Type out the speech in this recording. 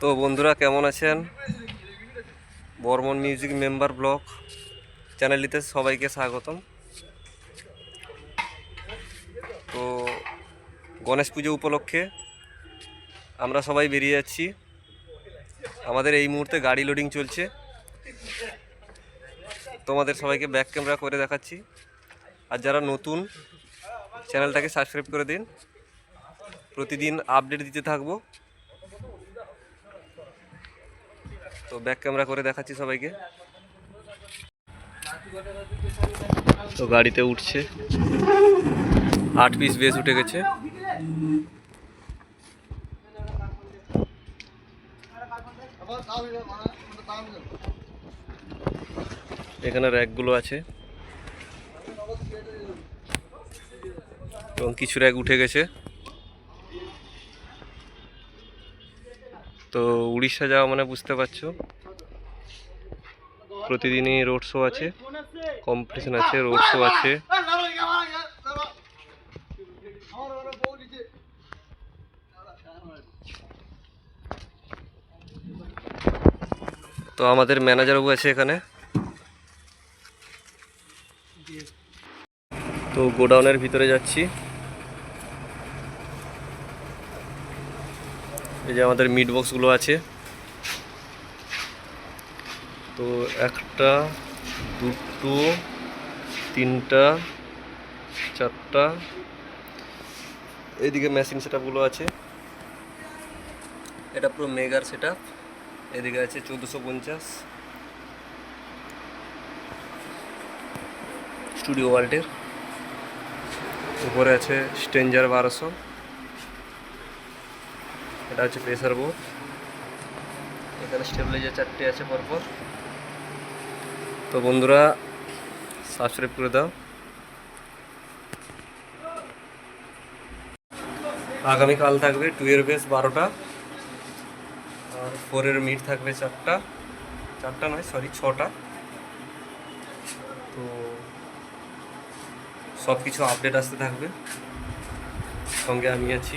তো বন্ধুরা, কেমন আছেন? বর্মন মিউজিক মেম্বার ব্লগ চ্যানেলটিতে সবাইকে স্বাগতম। তো গণেশ পুজো উপলক্ষে আমরা সবাই বেরিয়ে যাচ্ছি। আমাদের এই মুহূর্তে গাড়ি লোডিং চলছে। তোমাদের সবাইকে ব্যাক ক্যামেরা করে দেখাচ্ছি। আর যারা নতুন, চ্যানেলটাকে সাবস্ক্রাইব করে দিন। প্রতিদিন আপডেট দিতে থাকব। তো ব্যাক ক্যামেরা করে দেখাচ্ছি সবাইকে। তো গাড়িতে উঠছে। আট পিস বেস উঠে গেছে। এখানে র্যাকগুলো আছে। এবং কিছু র্যাক উঠে গেছে। তো উড়িষ্যা যাওয়া মানে বুঝতে পারছ। প্রতিদিনই রোড শো আছে কম্পিটিশন আছে রোড শো আছে। তো আমাদের ম্যানেজারবাবু আছে এখানে। তো গোডাউনের ভিতরে যাচ্ছি। এই যে আমাদের মিট বক্সগুলো আছে। তো একটা, দুটো, তিনটা, চারটা, এইদিকে মেশিন সেটআপগুলো আছে। এটা পুরো মেগার সেটআপ এদিকে আছে চোদ্দোশো পঞ্চাশ। স্টুডিও ওয়ার্ল্ডের উপরে আছে স্টেঞ্জার বারোশো। এটা হচ্ছে প্রেসার বোর্ড এখানে স্টেবিলাইজার চারটে আছে পরপর। তো বন্ধুরা সাবস্ক্রাইব করে দাও। আগামীকাল থাকবে টুয়ের বেস বারোটা। আর ফোরের মিট থাকবে চারটা। চারটা নয় সরি ছটা। তো সব কিছু আপডেট আসতে থাকবে। সঙ্গে আমি আছি।